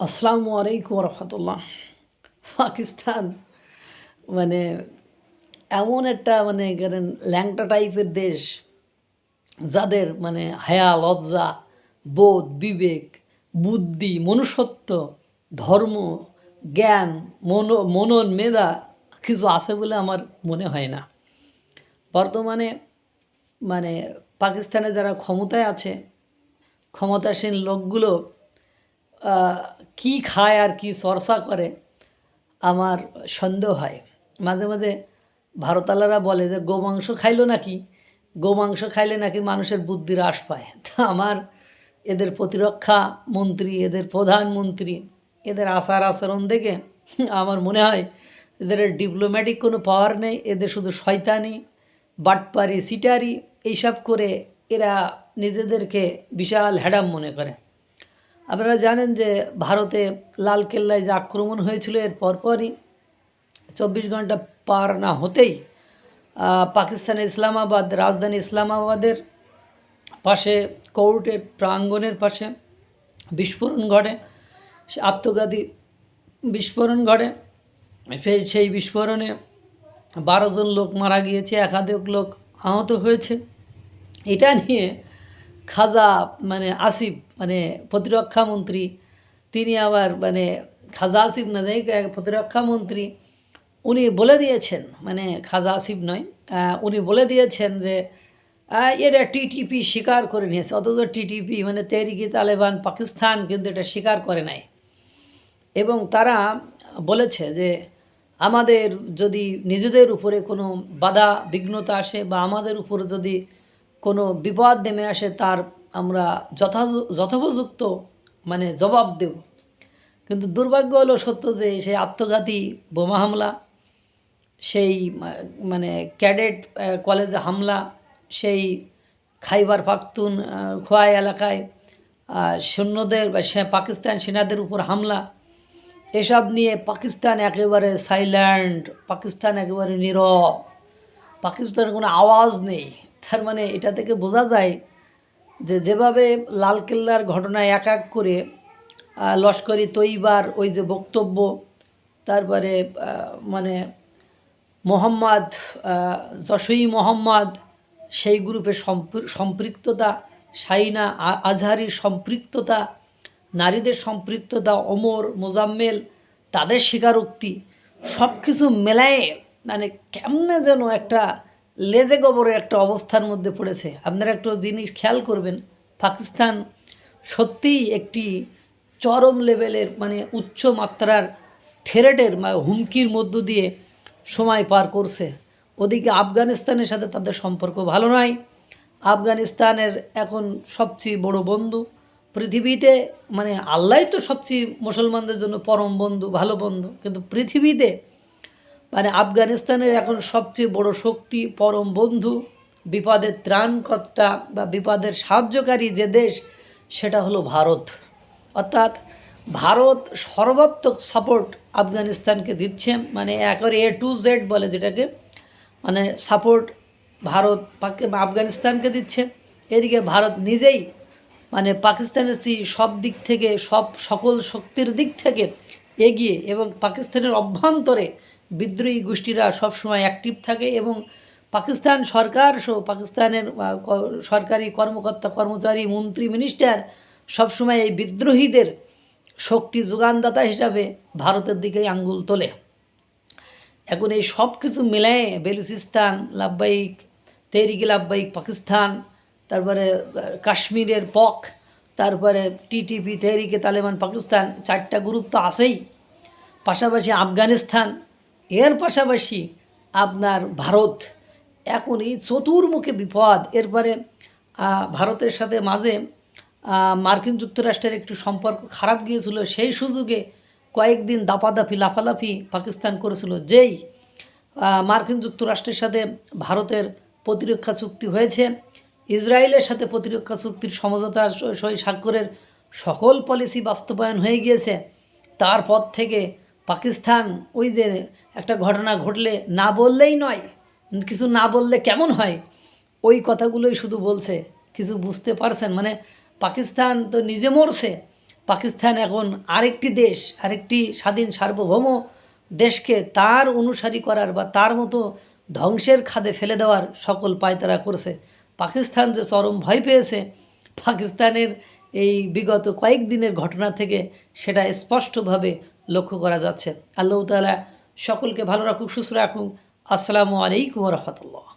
আসসালামু আলাইকুম রহমতুল্লাহ পাকিস্তান মানে এমন একটা মানে ল্যাংটা টাইপের দেশ, যাদের মানে হায়া, লজ্জা, বোধ, বিবেক, বুদ্ধি, মনুষ্যত্ব, ধর্ম, জ্ঞান, মন, মনন, মেধা কিছু আছে বলে আমার মনে হয় না। বর্তমানে মানে পাকিস্তানে যারা ক্ষমতায় আছে, ক্ষমতাসীন লোকগুলো কি খায় আর কি চর্চা করে আমার সন্দেহ হয়। মাঝে মাঝে ভারতালারা বলে যে গোমাংস খাইলো নাকি? গোমাংস খাইলে নাকি মানুষের বুদ্ধি হ্রাস পায়? তা আমার এদের প্রতিরক্ষা মন্ত্রী, এদের প্রধানমন্ত্রী, এদের আচার আচরণ দেখে আমার মনে হয় এদের ডিপ্লোম্যাটিক কোনো পাওয়ার নেই, এদের শুধু শয়তানি, বাটপারি, সিটারি, এইসব করে এরা নিজেদেরকে বিশাল হ্যাডাম মনে করে। আপনারা জানেন যে ভারতে লাল কেল্লায় যে আক্রমণ হয়েছিল, এর পরপরই চব্বিশ ঘণ্টা পার না হতেই পাকিস্তানের ইসলামাবাদ, রাজধানী ইসলামাবাদের পাশে, কোর্টের প্রাঙ্গণের পাশে বিস্ফোরণ ঘটে আত্মঘাতী বিস্ফোরণ ঘটে। সেই সেই বিস্ফোরণে বারো জন লোক মারা গিয়েছে, একাধিক লোক আহত হয়েছে। এটা নিয়ে খাজা মানে আসিফ মানে প্রতিরক্ষা মন্ত্রী, তিনি আবার মানে খাজা আসিফ না, যাই প্রতিরক্ষা মন্ত্রী, উনি বলে দিয়েছেন মানে খাজা আসিফ নয় উনি বলে দিয়েছেন যে এটা টিটিপি স্বীকার করে নিয়েছে, অথচ টিটিপি মানে তেহরিকি তালেবান, পাকিস্তান কিন্তু এটা স্বীকার করে নাই। এবং তারা বলেছে যে, আমাদের যদি নিজেদের উপরে কোনো বাধা, বিঘ্নতা আসে বা আমাদের উপর যদি কোনো বিপদ নেমে আসে, তার আমরা যথা যথোপযুক্ত মানে জবাব দেব। কিন্তু দুর্ভাগ্য হলো সত্য যে সেই আত্মঘাতী বোমা হামলা, সেই মানে ক্যাডেট কলেজে হামলা, সেই খাইবার পাখতুন খোয়াই এলাকায় সৈন্যদের বা সে পাকিস্তান সেনাদের উপর হামলা, এসব নিয়ে পাকিস্তান একেবারে সাইল্যান্ড পাকিস্তান একেবারে নীরব, পাকিস্তানের কোনো আওয়াজ নেই। তার মানে এটা থেকে বোঝা যায় যে যেভাবে লালকেল্লার ঘটনায় এক এক করে লস্করি তৈবার ওই যে বক্তব্য, তারপরে মানে মোহাম্মদ জশই মোহাম্মদ, সেই গ্রুপের সম্পৃক্ততা সাইনা আজহারির সম্পৃক্ততা, নারীদের সম্পৃক্ততা, ওমর, মোজাম্মেল, তাদের স্বীকারোক্তি সব কিছু মেলায়ে মানে কেমনে যেন একটা লেজে গোবরে একটা অবস্থার মধ্যে পড়েছে। আপনারা একটু জিনিস খেয়াল করবেন, পাকিস্তান সত্যিই একটি চরম লেভেলের মানে উচ্চ মাত্রার থেরেটের হুমকির মধ্য দিয়ে সময় পার করছে। ওদিকে আফগানিস্তানের সাথে তাদের সম্পর্ক ভালো নয়। আফগানিস্তানের এখন সবচেয়ে বড় বন্ধু। পৃথিবীতে মানে আল্লাহ তো সবচেয়ে মুসলমানদের জন্য পরম বন্ধু, ভালো বন্ধু। কিন্তু পৃথিবীতে মানে আফগানিস্তানের এখন সবচেয়ে বড় শক্তি, পরম বন্ধু, বিপদের ত্রাণকর্তা বা বিপদের সাহায্যকারী যে দেশ, সেটা হলো ভারত। অর্থাৎ ভারত সর্বাত্মক সাপোর্ট আফগানিস্তানকে দিচ্ছে মানে একবারে এ টু জেড বলে যেটাকে মানে সাপোর্ট ভারত আফগানিস্তানকে দিচ্ছে। এদিকে ভারত নিজেই মানে পাকিস্তানের সেই সব দিক থেকে, সব সকল শক্তির দিক থেকে এগিয়ে এবং পাকিস্তানের অভ্যন্তরে বিদ্রোহী গোষ্ঠীরা সবসময় অ্যাক্টিভ থাকে এবং পাকিস্তান সরকার সহ পাকিস্তানের সরকারি কর্মকর্তা, কর্মচারী, মন্ত্রী মিনিস্টার সবসময় এই বিদ্রোহীদের শক্তি যোগানদাতা হিসাবে ভারতের দিকেই আঙ্গুল তোলে। এখন এই সব কিছু মিলায়ে বেলুচিস্তান, লাভবাহিক, তেহরিকি লাভবাহিক পাকিস্তান, তারপরে কাশ্মীরের পক তারপরে টিটিপি, তেহরিকে, তালেবান, পাকিস্তান চারটা গ্রুপ তো আছেই। পাশাপাশি আফগানিস্তান, এর পাশাপাশি আপনার ভারত। এখন এই চতুর্মুখী বিপদ, এরপরে ভারতের সাথে মাঝে মার্কিন যুক্তরাষ্ট্রের একটু সম্পর্ক খারাপ গিয়েছিল, সেই সুযোগে কয়েকদিন দাপাদাপি, লাফালাফি পাকিস্তান করেছিল, যেই মার্কিন যুক্তরাষ্ট্রের সাথে ভারতের প্রতিরক্ষা চুক্তি হয়েছে। ইসরায়েলের সাথে প্রতিরক্ষা চুক্তির সমঝোতা সই স্বাক্ষরের সকল পলিসি বাস্তবায়ন হয়ে গিয়েছে। তারপর থেকে পাকিস্তান ওই যে একটা ঘটনা ঘটলে না বললেই নয়, কিছু না বললে কেমন হয়? ওই কথাগুলোই শুধু বলছে, কিছু বুঝতে পারছেন? মানে পাকিস্তান তো নিজে মরছে। পাকিস্তান এখন আরেকটি দেশ, আরেকটি স্বাধীন সার্বভৌম দেশকে তার অনুসারী করার বা তার মতো ধ্বংসের খাদে ফেলে দেওয়ার সকল পায়তারা করছে। পাকিস্তান যে চরম ভয় পেয়েছে, পাকিস্তানের এই বিগত কয়েকদিনের ঘটনা থেকে সেটা স্পষ্টভাবে লক্ষ্য করা যাচ্ছে। আল্লাহ তালা সকলকে ভালো রাখুক, সুস্থ রাখুক। আসসালামু আলাইকুম রহমতুল্লাহ।